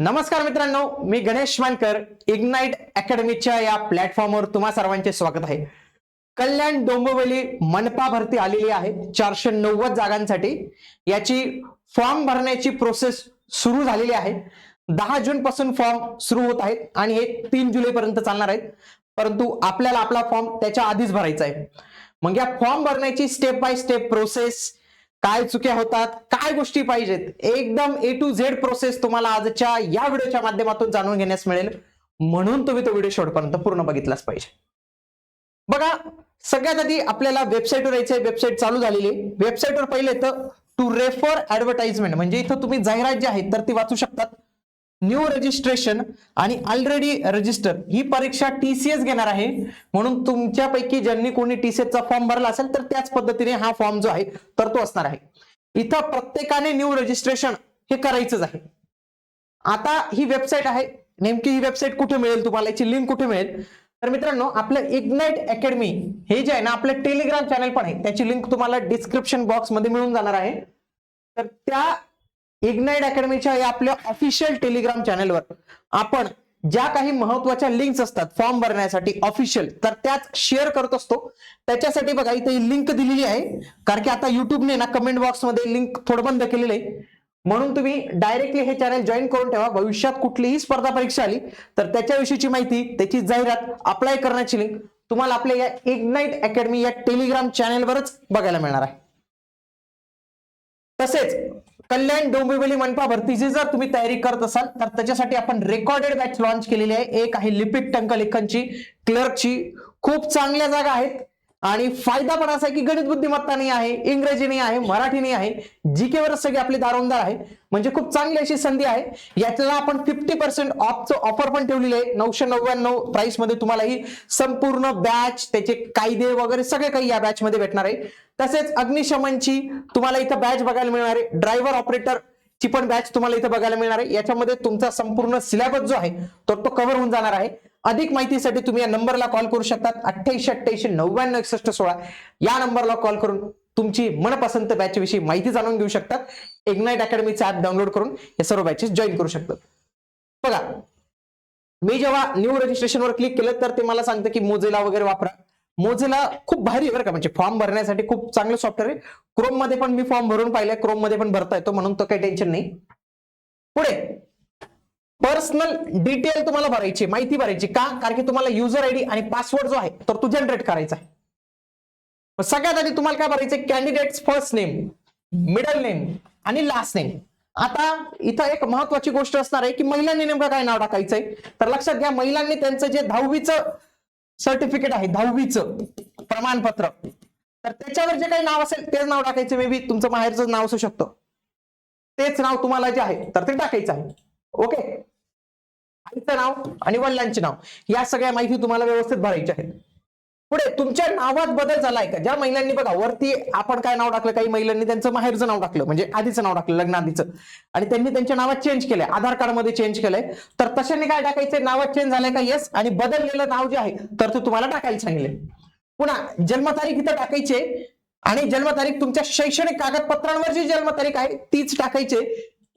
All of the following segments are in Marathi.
नमस्कार मित्रांनो मी गणेश मानकर इग्नाइट अकॅडमीच्या या प्लॅटफॉर्मवर तुम्हा सर्वांचे स्वागत आहे. कल्याण डोंबिवली मनपा भरती आलेली आहे चारशे नव्वद जागांसाठी. याची फॉर्म भरण्याची प्रोसेस सुरू झालेली आहे. दहा जून पासून फॉर्म सुरू होत आहेत आणि हे तीन जुलै पर्यंत चालणार आहेत. परंतु आपल्याला आपला फॉर्म त्याच्या आधीच भरायचा आहे. मग या फॉर्म भरण्याची स्टेप बाय स्टेप प्रोसेस काय चुक्या होतात काय गोष्टी पाहिजेत एकदम ए टू झेड प्रोसेस तुम्हाला आजच्या या व्हिडिओच्या माध्यमातून जाणून घेण्यास मिळेल. म्हणून तुम्ही तो व्हिडिओ शेवटपर्यंत पूर्ण बघितलाच पाहिजे. बघा सगळ्यात आधी आपल्याला वेबसाईटवर यायचे वेबसाईट चालू झालेली वेबसाईटवर पहिले तर टू रेफर ऍडव्हर्टाइजमेंट म्हणजे इथं तुम्ही जाहिरात जी आहे तर ती वाचू शकतात. न्यू रजिस्ट्रेशन आणि ऑलरेडी रजिस्टर ही परीक्षा टीसीएस घेणार आहे. म्हणून तुमच्यापैकी ज्यांनी कोणी टीसीएसचा फॉर्म भरला असेल तर त्याच पद्धतीने हा फॉर्म जो आहे तर तो असणार आहे. इथं प्रत्येकाने न्यू रजिस्ट्रेशन हे करायचंच आहे. आता ही वेबसाईट आहे. नेमकी ही वेबसाईट कुठे मिळेल तुम्हाला? याची लिंक कुठे मिळेल? तर मित्रांनो आपलं इग्नाइट अकॅडमी हे जे आहे ना आपलं टेलिग्राम चॅनल पण आहे. त्याची लिंक तुम्हाला डिस्क्रिप्शन बॉक्समध्ये मिळून जाणार आहे. तर त्या इग्नाइट अकॅडमीच्या या आपल्या ऑफिशियल टेलिग्राम चॅनलवर आपण ज्या काही महत्त्वाच्या लिंक्स असतात फॉर्म भरण्यासाठी ऑफिशियल तर त्याच शेअर करत असतो. त्याच्यासाठी बघा इथे लिंक दिलेली आहे. कारण की आता युट्यूबने ना कमेंट बॉक्समध्ये लिंक थोडं बंद केलेलं आहे. म्हणून तुम्ही डायरेक्टली हे चॅनल जॉईन करून ठेवा. भविष्यात कुठलीही स्पर्धा परीक्षा आली तर त्याच्याविषयीची माहिती त्याची जाहिरात अप्लाय करण्याची लिंक तुम्हाला आपल्या या इग्नाइट अकॅडमी या टेलिग्राम चॅनेलवरच बघायला मिळणार आहे. तसेच कल्याण डोंबिवली मनपा भरतीची जर तुम्ही तयारी करत असाल तर त्याच्यासाठी आपण रेकॉर्डेड बॅच लॉन्च केलेली आहे. एक आहे लिपिक टंकलेखनची. क्लर्कची खूप चांगल्या जागा आहेत. आणि फायदा पण असा आहे की गणित बुद्धिमत्ता नाही आहे इंग्रजी नाही आहे मराठी नाही आहे. जीके वर सगळे आपले दारोमदार आहे. म्हणजे खूप चांगली अशी संधी आहे. यातला आपण फिफ्टी पर्सेंट ऑफचं ऑफर पण ठेवलेली आहे. नऊशे नव्याण्णव प्राइसमध्ये तुम्हाला ही संपूर्ण बॅच त्याचे कायदे वगैरे सगळे काही या बॅच मध्ये भेटणार आहे. तसेच अग्निशमनची तुम्हाला इथं बॅच बघायला मिळणार आहे. ड्रायव्हर ऑपरेटर ची पण बॅच तुम्हाला इथं बघायला मिळणार आहे. याच्यामध्ये तुमचा संपूर्ण सिलेबस जो आहे तो तो कव्हर होऊन जाणार आहे. अधिक माहितीसाठी तुम्ही या नंबरला कॉल करू शकतात. अठ्ठ्याऐंशी अठ्ठ्याऐंशी नव्याण्णव एकसष्ट सोळा या नंबरला कॉल करून तुमची मनपसंत बॅच विषयी माहिती जाणून घेऊ शकतात. इग्नाइट अकॅडमीचं ऍप डाउनलोड करून हे सर्व बॅचेस जॉईन करू शकतात. बघा मी जेव्हा न्यू रजिस्ट्रेशनवर क्लिक केलं तर ते मला सांगतं की मोजेला वगैरे वापरा. मोजेला खूप भारी बरं का. म्हणजे फॉर्म भरण्यासाठी खूप चांगलं सॉफ्टवेअर आहे. क्रोममध्ये पण मी फॉर्म भरून पाहिलाय. क्रोममध्ये पण भरता येतो म्हणून तो काही टेन्शन नाही. पुढे. पर्सनल डिटेल तुम्हाला भरायची माहिती भरायची का? कारण की तुम्हाला युजर आयडी आणि पासवर्ड जो आहे तर तो जनरेट करायचा आहे. सगळ्यात आधी तुम्हाला काय भरायचं candidate first name middle name आणि लास्ट नेम आता इथं एक महत्वाची गोष्ट असणार आहे की महिलांनी नेमकं काय नाव टाकायचंय? तर लक्षात घ्या महिलांनी त्यांचं जे दहावीचं सर्टिफिकेट आहे दहावीचं प्रमाणपत्र. तर त्याच्यावर जे काही नाव असेल तेच नाव टाकायचं मे बी तुमचं माहेरचं नाव असू शकतं. तेच नाव तुम्हाला जे आहे तर ते टाकायचं आहे. ओके आईचं नाव आणि वडिलांचे नाव. या सगळ्या माहिती तुम्हाला व्यवस्थित भरायच्या आहेत. पुढे तुमच्या नावात बदल झालाय का? ज्या महिलांनी बघा वरती आपण काय नाव टाकलं? काही महिलांनी त्यांचं माहेरचं नाव टाकलं म्हणजे आधीचं नाव टाकलं लग्न आधीचं. आणि त्यांनी त्यांच्या नावात चेंज केलंय आधार कार्डमध्ये चेंज केलंय. तर तशाने काय टाकायचंय? नावात चेंज झालंय का? येस आणि बदललेलं नाव जे आहे तर ते तुम्हाला टाकायला सांगितले पुन्हा जन्मतारीख इथं टाकायचे. आणि जन्मतारीख तुमच्या शैक्षणिक कागदपत्रांवर जी जन्मतारीख आहे तीच टाकायचे.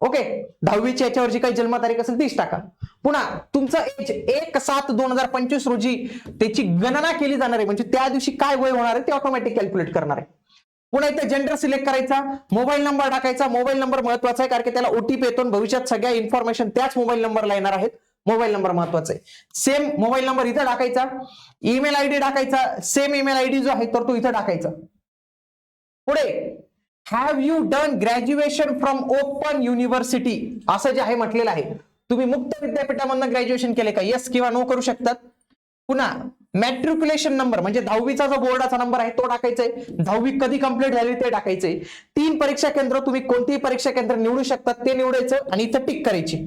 ओके दहावीच्या याच्यावर जी काही जन्मतारीख असेल तीच टाका. पुन्हा तुमचं एज एक सात दोन हजार पंचवीस रोजी त्याची गणना केली जाणार आहे. म्हणजे त्या दिवशी काय वय होणार आहे ते ऑटोमॅटिक कॅल्क्युलेट करणार आहे. पुन्हा इथे जेंडर सिलेक्ट करायचा मोबाईल नंबर टाकायचा मोबाईल नंबर महत्त्वाचा आहे कारण की त्याला ओटीपी येतो भविष्यात सगळ्या इन्फॉर्मेशन त्याच मोबाईल नंबरला येणार आहेत. मोबाईल नंबर महत्त्वाचा आहे. सेम मोबाईल नंबर इथं टाकायचा ईमेल आयडी टाकायचा सेम ईमेल आयडी जो आहे तर तो इथं टाकायचा. पुढे have you done graduation from open university असं जे आहे म्हटलेलं आहे. तुम्ही मुक्त विद्यापीठामधनं ग्रॅज्युएशन केले का? येस किंवा नो करू शकतात? पुन्हा मॅट्रिक्युलेशन नंबर म्हणजे दहावीचा जो बोर्डाचा नंबर आहे तो टाकायचा आहे दहावी कधी कंप्लीट झाली ते टाकायचंय. तीन परीक्षा केंद्र तुम्ही कोणतीही परीक्षा केंद्र निवडू शकतात ते निवडायचं आणि इथं टिक करायची.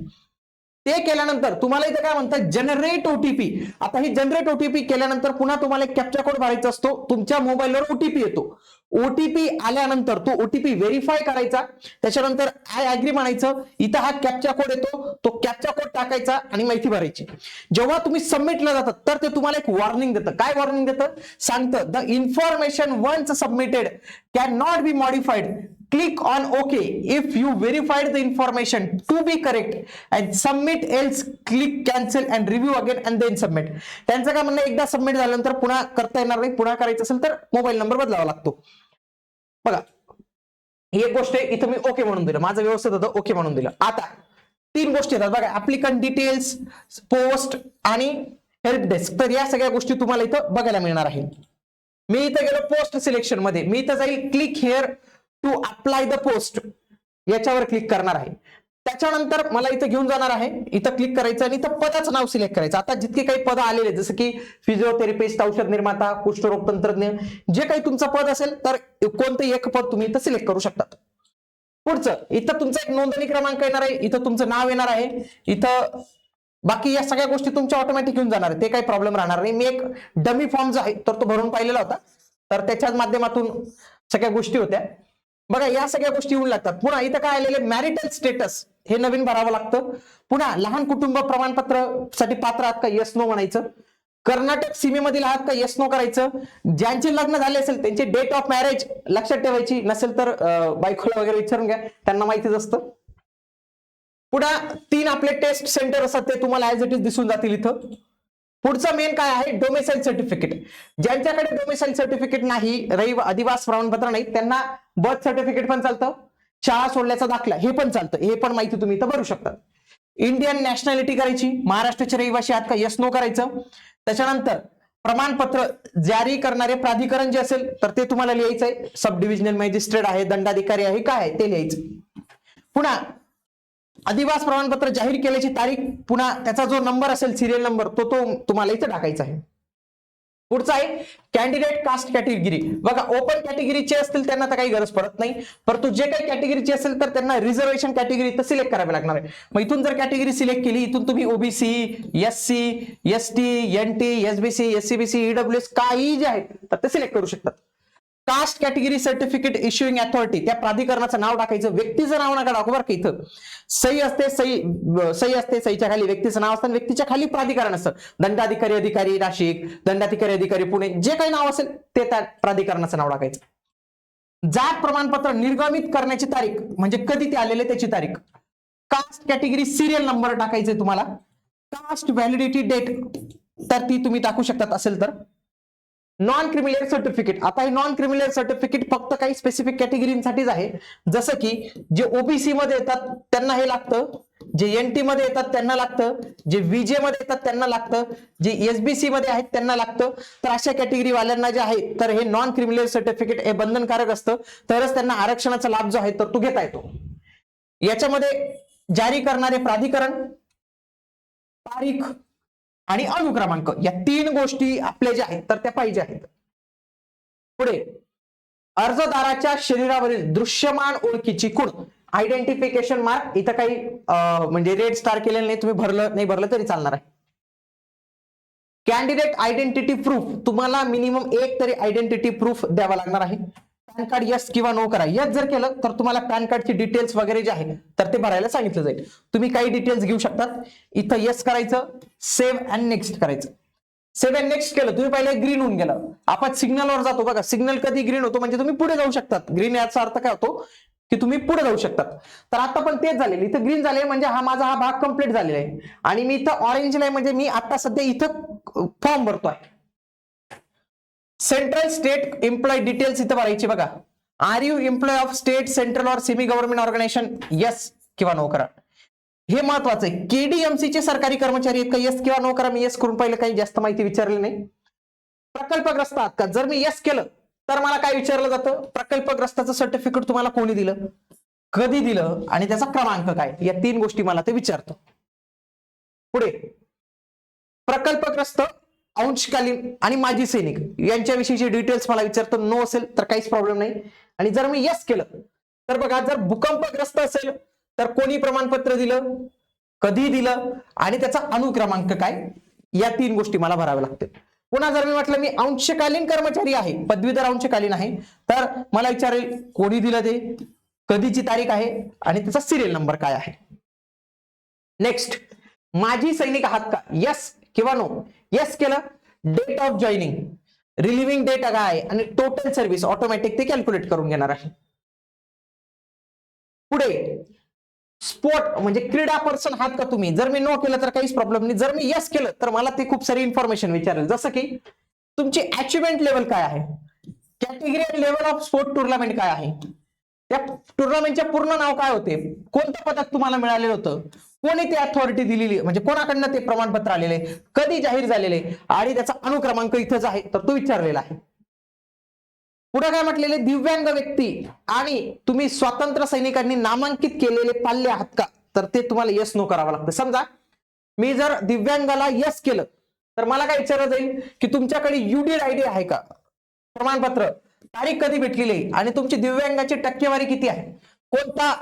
ते केल्यानंतर तुम्हाला इथं काय म्हणतात? जनरेट ओटीपी आता ही जनरेट ओटीपी केल्यानंतर पुन्हा तुम्हाला एक कॅप्चा कोड भरायचा असतो. तुमच्या मोबाईलवर ओटीपी येतो. ओटीपी आल्यानंतर तो ओटीपी व्हेरीफाय करायचा. त्याच्यानंतर आय अग्री म्हणायचं. इथं हा कॅप्चा कोड येतो. तो कॅप्चा कोड टाकायचा आणि माहिती भरायची. जेव्हा तुम्ही सबमिटला जातात तर ते तुम्हाला एक वॉर्निंग देतं. काय वॉर्निंग देतं? सांगतं the information once submitted can not be modified click on okay if you verified the information to be correct and submit else click cancel and review again and then submit त्यांचं काय म्हणणं एकदा सबमिट झाल्यानंतर पुन्हा करता येणार नाही. पुन्हा करायचं असेल तर मोबाईल नंबर बदलावा लागतो. बघा एक गोष्ट आहे इथं मी ओके म्हणून दिलं. माझं व्यवस्थित होतं ओके म्हणून दिलं. आता तीन गोष्टी येतात. बघा ऍप्लिकंट डिटेल्स पोस्ट आणि हेल्प डेस्क तर या सगळ्या गोष्टी तुम्हाला इथं बघायला मिळणार आहे मी इथं गेलो पोस्ट सिलेक्शनमध्ये. मी इथं जाईल click here to apply the post याच्यावर क्लिक करणार आहे. त्याच्यानंतर मला इथं घेऊन जाणार आहे. इथं क्लिक करायचं आणि इथं पदाचं नाव सिलेक्ट करायचं. आता जितके काही पद आलेले जसं की फिजिओथेरपिस्ट औषध निर्माता कुष्ठरोग तंत्रज्ञ जे काही तुमचं पद असेल तर कोणतंही एक पद तुम्ही इथं सिलेक्ट करू शकता पुढचं इथं तुमचा एक नोंदणी क्रमांक येणार आहे. इथं तुमचं नाव येणार आहे. इथं बाकी या सगळ्या गोष्टी तुमच्या ऑटोमॅटिक येऊन जाणार आहे ते काही प्रॉब्लेम राहणार नाही. मी एक डमी फॉर्म जो आहे तर तो भरून पाहिलेला होता. तर त्याच्याच माध्यमातून सगळ्या गोष्टी होत्या. बघा या सगळ्या गोष्टी येऊन लागतात. पुन्हा इथं काय आलेले मॅरिटल स्टेटस हे नवीन भरावं लागतं. पुन्हा लहान कुटुंब प्रमाणपत्रसाठी पात्र आहात का? येस नो म्हणायचं. कर्नाटक सीमेमधील आहात का? येस नो करायचं. ज्यांचे लग्न झाले असेल त्यांचे डेट ऑफ मॅरेज लक्षात ठेवायची. नसेल तर बायकोला वगैरे विचारून घ्या. त्यांना माहितीच असतं. पुन्हा तीन आपले टेस्ट सेंटर असतात ते तुम्हाला ऍज इट इज दिसून जातील इथं. पुढचं मेन काय आहे? डोमेसाईल सर्टिफिकेट ज्यांच्याकडे डोमेसाईल सर्टिफिकेट नाही रहिव अधिवास प्रमाणपत्र नाही त्यांना बर्थ सर्टिफिकेट पण चालतं. शाळा सोडल्याचा दाखला. हे पण चालतं. हे पण माहिती तुम्ही इथं भरू शकता. इंडियन नॅशनॅलिटी करायची महाराष्ट्राचे रहिवासी आहात का? यस नो करायचं. त्याच्यानंतर प्रमाणपत्र जारी करणारे प्राधिकरण जे असेल तर ते तुम्हाला लिहायचं आहे सब डिव्हिजनल मॅजिस्ट्रेट आहे दंडाधिकारी आहे काय आहे ते लिहायचं. पुन्हा अधिवास प्रमाणपत्र जाहीर केल्याची तारीख पुन्हा त्याचा जो नंबर असेल सिरियल नंबर तो तो तुम्हाला इथं टाकायचा आहे. पुढचा आहे कॅन्डिडेट कास्ट कॅटेगरी बघा ओपन कॅटेगरीचे असतील त्यांना तर काही गरज पडत नाही. परंतु जे काही कॅटेगरीचे असेल तर त्यांना रिझर्वेशन कॅटेगरी तर सिलेक्ट करावी लागणार आहे. मग इथून जर कॅटेगरी सिलेक्ट केली इथून तुम्ही OBC S C S T N T SBC SCBC EWS काही जे आहेत तर ते सिलेक्ट करू शकतात. Caste category certificate issuing authority त्या प्राधिकरणाचं नाव टाकायचं व्यक्तीचं नाव नका टाकू बरं का इथं. सही असते सही सही असते सहीच्या खाली व्यक्तीचं नाव असतं व्यक्तीच्या खाली प्राधिकरण असतं. दंडाधिकारी अधिकारी नाशिक दंडाधिकारी अधिकारी पुणे जे काही नाव असेल ते त्या प्राधिकरणाचं नाव टाकायचं. जात प्रमाणपत्र निर्गमित करण्याची तारीख म्हणजे कधी ते आलेले त्याची तारीख. कास्ट कॅटेगरी सिरियल नंबर टाकायचे तुम्हाला. कास्ट व्हॅलिडिटी डेट तर ती तुम्ही टाकू शकतात असेल तर. नॉन क्रिमिनल सर्टिफिकेट आता हे नॉन क्रिमिनल सर्टिफिकेट फक्त काही स्पेसिफिक कॅटेगरीसाठीच आहे. जसं की जे ओबीसी मध्ये येतात त्यांना हे लागतं. जे एन टी मध्ये येतात त्यांना लागतं. जे विजे मध्ये येतात त्यांना लागतं. जे एसबीसी मध्ये आहेत त्यांना लागतं. तर अशा कॅटेगरी वाल्यांना जे आहे तर हे नॉन क्रिमिनल सर्टिफिकेट हे बंधनकारक असतं. तरच त्यांना आरक्षणाचा लाभ जो आहे तर तो घेता येतो. याच्यामध्ये जारी करणारे प्राधिकरण तारीख आणि अनुक्रमांक या तीन गोष्टी आपल्या ज्या आहेत तर त्या पाहिजे आहेत. पुढे अर्जदाराच्या शरीरावरील दृश्यमान ओळखीची खूण. आयडेंटिफिकेशन मार्क इथं काही म्हणजे रेड स्टार केलेलं नाही तुम्ही भरलं नाही भरलं तरी चालणार आहे. कॅन्डिडेट आयडेंटिटी प्रूफ तुम्हाला मिनिमम एक तरी आयडेंटिटी प्रूफ द्यावा लागणार आहे. पॅन कार्ड यस किंवा नो करा. यस जर केलं तर तुम्हाला पॅन कार्डची डिटेल्स वगैरे जे आहे तर ते भरायला सांगितलं जाईल. तुम्ही काही डिटेल्स घेऊ शकतात. इथं यस करायचं सेव्ह अँड नेक्स्ट करायचं. सेव्ह अँड नेक्स्ट केलं तुम्ही पहिले ग्रीन होऊन गेलं. आपण सिग्नलवर जातो बघा. सिग्नल कधी ग्रीन होतो? म्हणजे तुम्ही पुढे जाऊ शकतात. ग्रीन याचा अर्थ काय होतो? की तुम्ही पुढे जाऊ शकतात. तर आता पण तेच झालेलं. इथं ग्रीन झाले म्हणजे हा माझा हा भाग कंप्लीट झालेला आहे. आणि मी इथं ऑरेंज नाही म्हणजे मी आता सध्या इथं फॉर्म भरतोय. सेंट्रल स्टेट एम्प्लॉय डिटेल्स इथं भरायची बघा. Are you employ of state central or semi government organisation yes किंवा नो करा. हे महत्वाचं आहे. केडीएमसी चे सरकारी कर्मचारी आहेत का? यस किंवा नो करा. मी येस करून पाहिलं काही जास्त माहिती विचारली नाही. प्रकल्पग्रस्त आहात का? जर मी येस केलं तर मला काय विचारलं जातं? प्रकल्पग्रस्ताचं सर्टिफिकेट तुम्हाला कोणी दिलं? कधी दिलं? आणि त्याचा क्रमांक काय? या तीन गोष्टी मला ते विचारतो. पुढे. प्रकल्पग्रस्त अंशकालीन आणि माजी सैनिक. यांच्याविषयीचे डिटेल्स मला विचारतो. नो असेल तर काहीच प्रॉब्लेम नाही. आणि जर मी यस केलं तर बघा जर भूकंपग्रस्त असेल तर कोणी प्रमाणपत्र दिलं? कधी दिलं? आणि त्याचा अनुक्रमांक काय? या तीन गोष्टी मला भराव्या लागतील. पुन्हा जर मी म्हटलं मी अंशकालीन कर्मचारी आहे पदवीधर अंशकालीन आहे तर मला विचारेल कोणी दिलं ते? कधीची तारीख आहे? आणि त्याचा सिरियल नंबर काय आहे? नेक्स्ट माझी सैनिक आहात का? यस किंवा नो यस केलं date of joining relieving date काय आणि टोटल सर्व्हिस ऑटोमॅटिक ते कॅल्क्युलेट करून घेणार आहे. पुढे स्पोर्ट म्हणजे क्रीडा पर्सन आहात का तुम्ही? जर मी नो केलं तर काहीच प्रॉब्लेम नाही. जर मी यस केलं तर मला ते खूप सारी इन्फॉर्मेशन विचारेल. जसं की तुमची अचिव्हमेंट लेवल काय आहे? Category level of sport tournament काय आहे? त्या टुर्नामेंटचे पूर्ण नाव काय होते? कोणतं पदक तुम्हाला मिळालेलं होतं? कोणी ती अथॉरिटी दिलेली? म्हणजे कोणाकडनं ते प्रमाणपत्र आलेले? कधी जाहीर झालेले? आणि त्याचा अनुक्रमांक इथंच आहे तर तो विचारलेला आहे. पुढे काय म्हटलेले? दिव्यांग व्यक्ती. आणि तुम्ही स्वातंत्र्य सैनिकांनी नामांकित केलेले पाल्य आहात का? तर ते तुम्हाला यस नो करावं लागतं. समजा मी जर दिव्यांगाला यस केलं तर मला काय विचारलं जाईल? की तुमच्याकडे युडी आयडी आहे का? प्रमाणपत्र. तारीख कधी भेटलेली? आहे आणि तुमची दिव्यांगाची टक्केवारी किती आहे? कोणता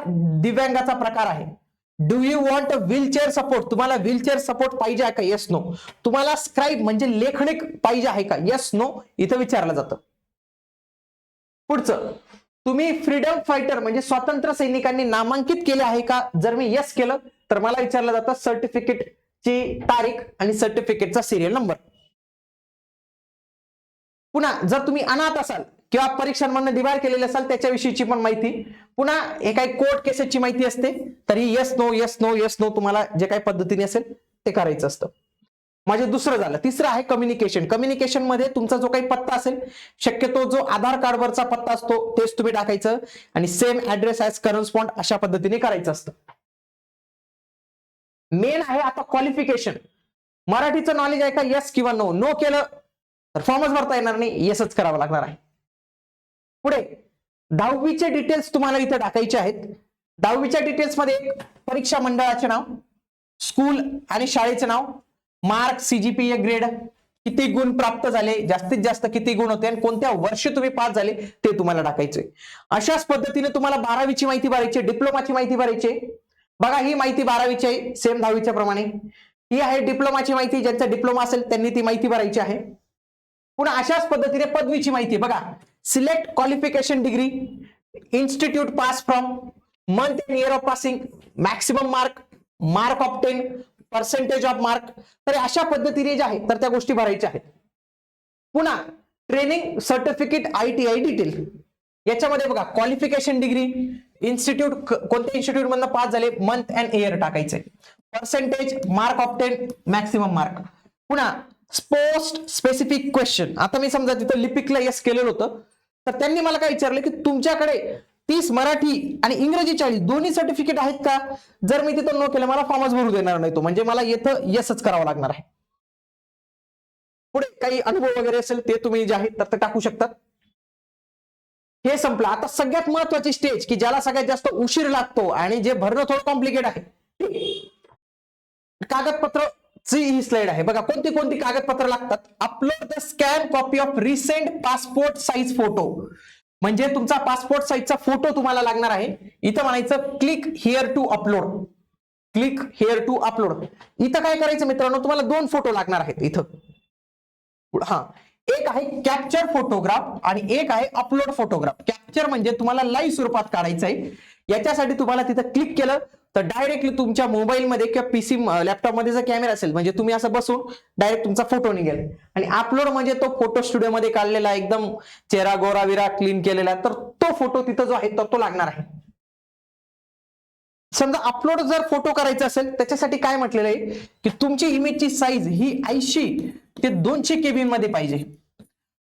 दिव्यांगाचा प्रकार आहे? Do you want wheelchair support तुम्हाला व्हीलचेअर सपोर्ट पाहिजे आहे का? येस नो तुम्हाला स्क्राईब म्हणजे लेखनिक पाहिजे आहे का? येस नो इथं विचारलं जातं. पुढचं. तुम्ही फ्रीडम फायटर म्हणजे स्वातंत्र्य सैनिकांनी नामांकित केले आहे का? जर मी यस केलं तर मला विचारलं जातं सर्टिफिकेटची तारीख आणि सर्टिफिकेटचा सिरियल नंबर पुन्हा जर तुम्ही अनाथ असाल किंवा परीक्षांमधून डिवार केलेले असाल त्याच्याविषयीची पण माहिती. पुन्हा हे काही कोर्ट केसेसची माहिती असते तरी yes no yes no yes no तुम्हाला जे काही पद्धतीने असेल ते करायचं असतं. माझे दुसरं झालं. तिसरं आहे कम्युनिकेशन कम्युनिकेशनमध्ये तुमचा जो काही पत्ता असेल शक्यतो जो आधार कार्डवरचा पत्ता असतो तेच तुम्ही टाकायचं आणि सेम ऍड्रेस ऍज करन्स्पॉन्ड अशा पद्धतीने करायचं असतं. मेन आहे आता क्वालिफिकेशन मराठीचं नॉलेज आहे का? येस किंवा नो नो केलं तर फॉर्मच भरता येणार नाही. येसच करावं लागणार आहे. पुढे दहावीचे डिटेल्स तुम्हाला इथे टाकायचे आहेत. दहावीच्या डिटेल्समध्ये परीक्षा मंडळाचे नाव स्कूल आणि शाळेचे नाव मार्क सीजीपीए ग्रेड किती गुण प्राप्त झाले जास्तीत जास्त किती गुण होते आणि कोणत्या वर्षी तुम्ही पास झाले ते तुम्हाला टाकायचे. अशाच पद्धतीने तुम्हाला बारावीची माहिती भरायची डिप्लोमाची माहिती भरायची बघा ही माहिती बारावीची आहे सेम दहावीच्या प्रमाणे. ही आहे डिप्लोमाची माहिती ज्यांचा डिप्लोमा असेल त्यांनी ती माहिती भरायची आहे. पुन्हा अशाच पद्धतीने पदवीची माहिती बघा. Select qualification degree institute pass from month and year of passing maximum mark mark of ten percentage of mark तर अशा पद्धतीने जे आहे तर त्या गोष्टी भरायच्या आहेत. पुन्हा training certificate I T I detail याच्यामध्ये बघा क्वालिफिकेशन डिग्री इन्स्टिट्यूट कोणत्या इन्स्टिट्यूट मधनं पास झाले मंथ अँड इयर टाकायचे. Percentage mark of ten maximum mark पुन्हा पोस्ट स्पेसिफिक क्वेश्चन आता मी समजा तिथं लिपिकला यस केलेलं होतं. तर त्यांनी मला काय विचारलं की तुमच्याकडे तीस मराठी आणि इंग्रजी चाळीस दोन्ही सर्टिफिकेट आहेत का? जर मी तिथं नो केलं मला फॉर्मच भरू देणार नाही तो. म्हणजे मला येथं यसच करावं लागणार आहे. पुढे काही अनुभव वगैरे असेल ते तुम्ही जे आहेत तर ते टाकू शकता. हे संपलं. आता सगळ्यात महत्वाची स्टेज की ज्याला सगळ्यात जास्त उशीर लागतो आणि जे भरणं थोडं कॉम्प्लिकेट आहे. कागदपत्र ची ही स्लाइड आहे. बघा कोणती कोणती कागदपत्र लागतात? Upload the scan copy of recent passport size photo म्हणजे तुमचा पासपोर्ट साईजचा फोटो तुम्हाला लागणार आहे. इथं म्हणायचं click here to upload click here to upload इथं काय करायचं मित्रांनो? तुम्हाला दोन फोटो लागणार आहेत इथं. हा. एक आहे कॅप्चर फोटोग्राफ आणि एक आहे अपलोड फोटोग्राफ कॅप्चर म्हणजे तुम्हाला लाईव्ह स्वरूपात काढायचं आहे याच्यासाठी तुम्हाला तिथं क्लिक केलं तर डायरेक्टली तुमच्या मोबाईलमध्ये किंवा पीसी लॅपटॉपमध्ये जर कॅमेरा असेल म्हणजे तुम्ही असं बसून डायरेक्ट तुमचा फोटो निघेल. आणि अपलोड म्हणजे तो फोटो स्टुडिओमध्ये काढलेला एकदम चेहरा गोरा विरा क्लीन केलेला तर तो फोटो तिथं जो आहे तर तो लागणार आहे. समजा अपलोड जर फोटो करायचा असेल त्याच्यासाठी काय म्हटलेलं आहे की तुमची इमेजची साईज ही ऐंशी ते दोनशे केबी मध्ये पाहिजे.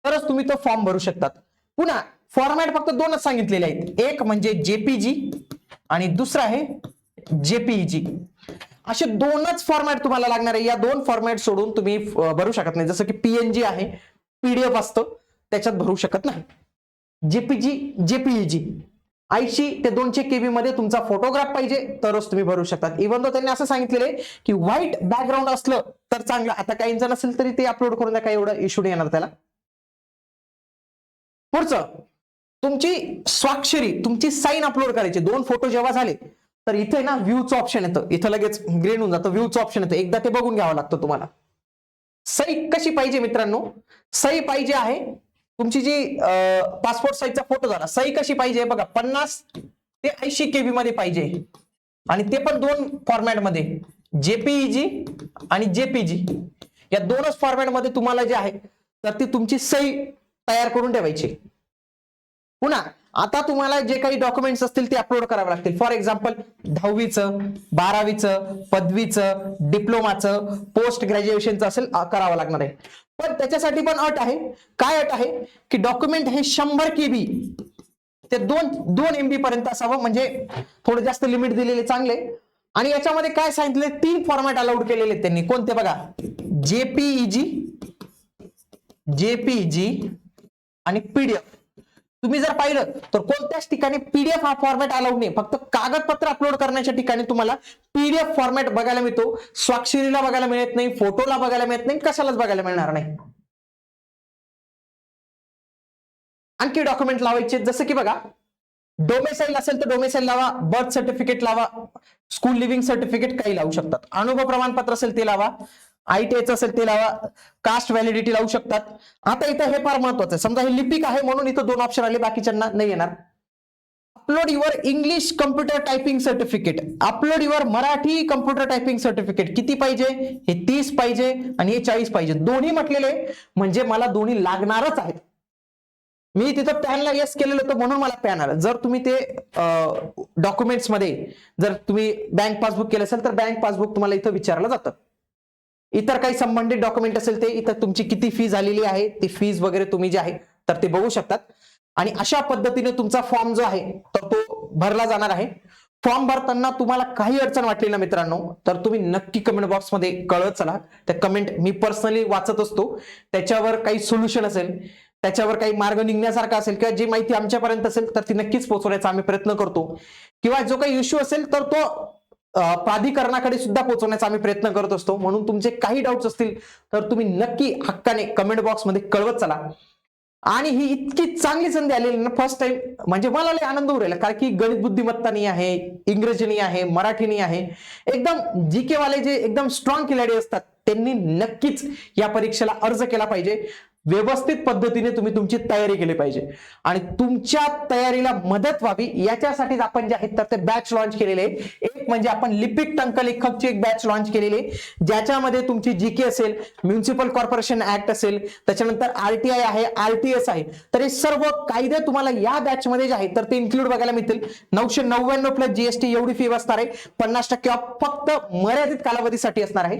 तरच तुम्ही तो फॉर्म भरू शकतात. पुन्हा फॉर्मॅट फक्त दोनच सांगितलेले आहेत. एक म्हणजे जेपीजी आणि दुसरा आहे जेपीईजी असे दोनच फॉर्मॅट तुम्हाला लागणार आहे. या दोन फॉर्मॅट सोडून तुम्ही भरू शकत नाही. जसं की पीएनजी आहे पीडीएफ असतं त्याच्यात भरू शकत नाही. जेपीजी जेपीईजी ऐंशी ते दोनशे केबी मध्ये तुमचा फोटोग्राफ पाहिजे तरच तुम्ही भरू शकतात. इव्हन तो त्यांनी असं सांगितलेलं की व्हाईट बॅकग्राऊंड असलं तर चांगलं. आता काही जण नसेल तरी ते अपलोड करून द्या काही एवढं इश्यू नाही येणार त्याला. पुढचं. तुमची स्वाक्षरी तुमची साईन अपलोड करायची. दोन फोटो जेव्हा झाले तर इथे ना व्ह्यूचं ऑप्शन येतं. इथं लगेच ग्रीन होऊन जातं. व्ह्यूचं ऑप्शन येतं. एकदा ते बघून घ्यावं लागतं तुम्हाला. सही कशी पाहिजे मित्रांनो? सही पाहिजे आहे तुमची जी पासपोर्ट साईजचा फोटो झाला सही कशी पाहिजे? बघा पन्नास ते ऐंशी केबी मध्ये पाहिजे. आणि ते पण दोन फॉर्मॅटमध्ये जेपीईजी आणि जेपीजी. या दोनच फॉर्मॅटमध्ये तुम्हाला जे आहे तर ती तुमची सही तयार करून ठेवायची. पुन्हा आता तुम्हाला जे काही डॉक्युमेंट्स असतील ते अपलोड करावे लागतील. फॉर एक्झाम्पल दहावीचं बारावीचं पदवीचं डिप्लोमाचं पोस्ट ग्रॅज्युएशनचं असेल करावं लागणार आहे. पण त्याच्यासाठी पण अट आहे. काय अट आहे? की डॉक्युमेंट हे शंभर केबी ते दोन दोन एमबी पर्यंत असावं. म्हणजे थोडं जास्त लिमिट दिलेले चांगले. आणि याच्यामध्ये काय सांगितले तीन फॉर्मॅट अलाउड केलेले त्यांनी. कोणते बघा? जेपीईजी जेपीजी आणि पीडीएफ तुम्ही जर पाहिलं तर कोणत्याच ठिकाणी पीडीएफ हा फॉर्मॅट अलाउड नाही. फक्त कागदपत्र अपलोड करण्याच्या ठिकाणी तुम्हाला पीडीएफ फॉर्मॅट बघायला मिळतो. स्वाक्षरीला बघायला मिळत नाही फोटोला बघायला मिळत नाही कशालाच बघायला मिळणार नाही. आणखी डॉक्युमेंट लावायचे जसं की बघा डोमेसाईल असेल तर डोमेसाईल लावा बर्थ सर्टिफिकेट लावा स्कूल लिव्हिंग सर्टिफिकेट काही लावू शकतात. अनुभव प्रमाणपत्र असेल ते लावा. आयटीआयचं असेल ते लावा कास्ट व्हॅलिडिटी लावू शकतात. आता इथं हे फार महत्वाचं आहे. समजा हे लिपिक आहे म्हणून इथं दोन ऑप्शन आले बाकीच्यांना नाही येणार. Upload your English computer typing certificate upload your Marathi computer typing certificate किती पाहिजे? हे तीस पाहिजे आणि हे चाळीस पाहिजे. दोन्ही म्हटलेले म्हणजे मला दोन्ही लागणारच आहेत. मी तिथं पॅनला येस केलेलं होतं म्हणून मला पॅन आलं. जर तुम्ही ते डॉक्युमेंट्समध्ये जर तुम्ही बँक पासबुक केलं असेल तर बँक पासबुक तुम्हाला इथं विचारलं जातं. इतर काही संबंधित डॉक्युमेंट असेल ते इथं तुमची किती फी झालेली आहे ती फीज वगैरे तुम्ही जे आहे तर ते बघू शकतात. आणि अशा पद्धतीने तुमचा फॉर्म जो आहे तर तो भरला जाणार आहे. फॉर्म भरताना तुम्हाला काही अडचण वाटली ना मित्रांनो तर तुम्ही नक्की कमेंट बॉक्समध्ये कळत चला. त्या कमेंट मी पर्सनली वाचत असतो. त्याच्यावर काही सोल्युशन असेल त्याच्यावर काही मार्ग निघण्यासारखा असेल किंवा जी माहिती आमच्यापर्यंत असेल तर ती नक्कीच पोहोचवण्याचा आम्ही प्रयत्न करतो. किंवा जो काही इश्यू असेल तर तो प्राधिकरणाकडे सुद्धा पोहोचवण्याचा आम्ही प्रयत्न करत असतो. म्हणून तुमचे काही डाऊट्स असतील तर तुम्ही नक्की हक्काने कमेंट बॉक्समध्ये कळवत चला. आणि ही इतकी चांगली संधी आलेली ना फर्स्ट टाइम म्हणजे मला लय आनंद होऊ राहिला. कारण की गणित बुद्धिमत्तानी आहे इंग्रजीनी आहे मराठीनी आहे. एकदम जी के वाले जे एकदम स्ट्रॉंग खिलाडी असतात त्यांनी नक्कीच या परीक्षेला अर्ज केला पाहिजे. व्यवस्थित पद्धतीने तुम्ही तुमची तयारी केली पाहिजे. आणि तुमच्या तयारीला मदत व्हावी याच्यासाठीच आपण जे आहेत तर ते बॅच लॉन्च केलेले एक म्हणजे आपण लिपिक टंकलेखकची एक बॅच लॉन्च केलेली आहे ज्याच्यामध्ये तुमची जी के असेल म्युन्सिपल कॉर्पोरेशन ऍक्ट असेल त्याच्यानंतर आरटीआय आहे आरटीएस आहे. तर हे सर्व कायदे तुम्हाला या बॅचमध्ये जे आहेत तर ते इन्क्लूड बघायला मिळतील. नऊशे नव्याण्णव प्लस जीएसटी एवढी फी असणार आहे. पन्नास टक्के फक्त मर्यादित कालावधीसाठी असणार आहे.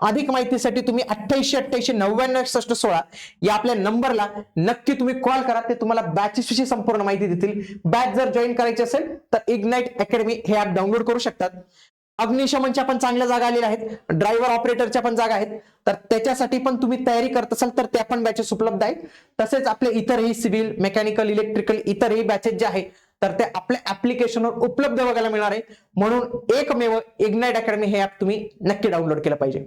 अधिक माहितीसाठी तुम्ही अठ्ठ्याऐंशी अठ्ठ्याऐंशी नव्याण्णव एकसष्ट सोळा या आपल्या नंबरला नक्की तुम्ही कॉल करा. ते तुम्हाला बॅचेसविषयी संपूर्ण माहिती देतील. बॅच जर जॉईन करायची असेल तर इग्नाइट अकॅडमी हे ऍप डाउनलोड करू शकतात. अग्निशमनच्या पण चांगल्या जागा आलेल्या आहेत. ड्रायव्हर ऑपरेटरच्या पण जागा आहेत. तर त्याच्यासाठी पण तुम्ही तयारी करत असाल तर त्या पण बॅचेस उपलब्ध आहेत. तसेच आपले इतरही सिव्हिल मेकॅनिकल इलेक्ट्रिकल इतरही बॅचेस जे आहे तर ते आपल्या ऍप्लिकेशनवर उपलब्ध बघायला मिळणार आहे. म्हणून एकमेव इग्नाइट अकॅडमी हे ऍप तुम्ही नक्की डाउनलोड केलं पाहिजे.